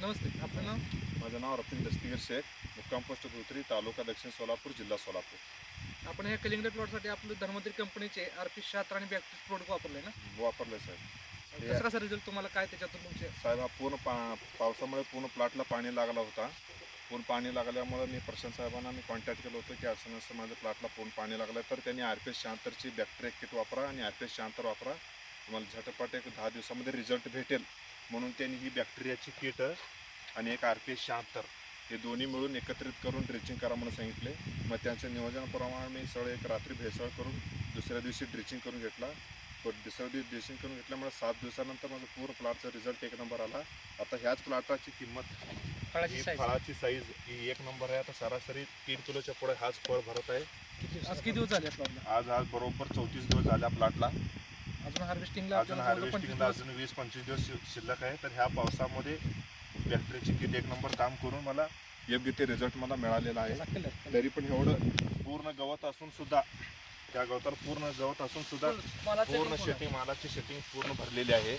नमस्ते आपलं नाव? माझं नाव रफीक दस्तीगीर शेख मुक्काम पोस्ट धोत्री तालुका दक्षिण सोलापूर जिल्हा सोलापूर. आपण ह्या कलिंगड प्लॉटसाठी आपलं धर्मत्री कंपनीचे आर पी शहात्तर आणि बॅक्टेरिया प्रोडक्ट वापरले ना? वापरले साहेब. हे- कसं कसा रिझल्ट तुम्हाला काय त्याच्यातून तुमचे? साहेब हा पूर्ण पा पावसामुळे पूर्ण प्लॉटला पाणी लागला होता. पूर्ण पाणी लागल्यामुळे मी प्रशांत साहेबांना मी कॉन्टॅक्ट केलं होतं की असं नसं माझ्या प्लॉटला पूर्ण पाणी लागलं तर त्यांनी आर पी एस शहात्तरची बॅक्टेरिया किट वापरा आणि आर पी एस शहात्तर वापरा. तुम्हाला झटपट एक दहा दिवसामध्ये रिझल्ट भेटेल. म्हणून त्यांनी ही बॅक्टेरियाची किट आणि एक आर पी एस शहात्तर हे दोन्ही मिळून एकत्रित करून ड्रिचिंग करा म्हणून सांगितले. मग त्यांच्या नियोजनाप्रमाणे मी सगळं एक रात्री भेसळ करून दुसऱ्या दिवशी ड्रिचिंग करून घेतला. पण दुसऱ्या दिवशी ड्रेसिंग करून घेतल्यामुळे सात दिवसानंतर माझं पूर्ण प्लॉटचा रिझल्ट एक नंबर आला. आता ह्याच प्लॉटाची किंमत फळाची साईज ही एक नंबर आहे. आता सरासरी तीन किलोच्या पुढे हाच फळ भरत आहे. आज किती दिवस झाले प्लॉटला आज आज बरोबर चौतीस दिवस झाल्या प्लॉटला अजून हार्वेस्टिंगला अजून हार्वेस्टिंगला अजून वीस पंचवीस दिवस शि- शिल्लक आहे. तर ह्या पावसामध्ये बॅक्टेरियाची किट एक नंबर काम करून मला योग्य ते रिझल्ट मला मिळालेला आहे. तरी पण एवढं पूर्ण गवत असून सुद्धा त्या गवताला पूर्ण गवत असून सुद्धा पूर्ण शेटिंग मालाची शेटिंग पूर्ण भरलेली आहे.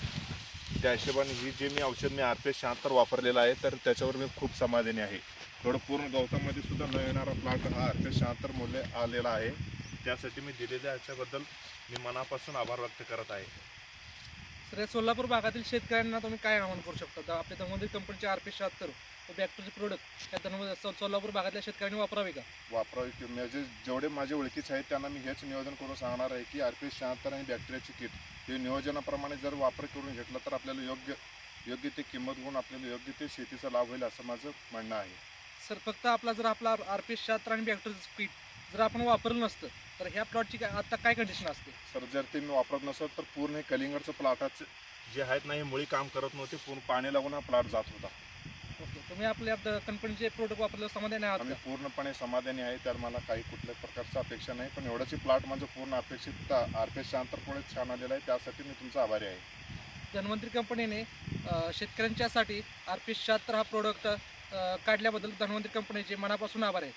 त्या हिशोबाने ही जे मी औषध मी आर पी शहात्तर वापरलेलं आहे तर त्याच्यावर मी खूप समाधानी आहे. थोडं पूर्ण गवतामध्ये सुद्धा न येणारा प्लॉट हा आर पी शहात्तर मूल्य आलेला आहे. त्यासाठी मी दिलेल्या याच्याबद्दल मी मनापासून आभार व्यक्त करत आहे. तर या सोलापूर भागातील शेतकऱ्यांना तुम्ही काय आवाहन करू शकता? तर आपल्या धर्मत्री कंपनीचे आर पी शहात्तर व बॅक्टेरिया प्रोडक्ट या धर्म सो- सोलापूर भागातल्या शेतकऱ्यांनी वापरावे का? वापरावे की म्हणजे जेवढे माझे ओळखीचे आहेत त्यांना मी हेच नियोजन करून सांगणार आहे की आर पी एस शहात्तर आणि बॅक्टेरियाची किट हे नियोजनाप्रमाणे जर वापर करून घेतला तर आपल्याला योग्य योग्य ते किंमत घेऊन आपल्याला योग्य ते शेतीचा लाभ होईल असं माझं म्हणणं आहे. सर फक्त आपला जर आपला आर पी शहात्तर आणि बॅक्टेरिया पीठ जर आपण वापरलं नसतं तर ह्या प्लॉटची काय आता काय कंडिशन असते? सर जर ते मी वापरत नसत तर पूर्ण हे कलिंगडचं प्लॉटाचं जे आहेत ना हे मुळी काम करत नव्हते पूर्ण पाणी लागून हा प्लॉट जात होता. ओके तुम्ही आपल्या कंपनीचे प्रोडक्ट वापरलं समाधानी आहात आम्ही का? पूर्णपणे समाधानी आहे तर मला काही कुठल्याच प्रकारची अपेक्षा नाही पण एवढ्याची प्लॉट माझं पूर्ण अपेक्षित आर पी छान आलेलं आहे त्यासाठी मी तुमचा आभारी आहे. धन्वंतरी कंपनीने अ, शेतकऱ्यांच्यासाठी आर पी शहात्तर हा प्रोडक्ट काढल्याबद्दल धन्वंतरी कंपनीचे मनापासून आभार आहे.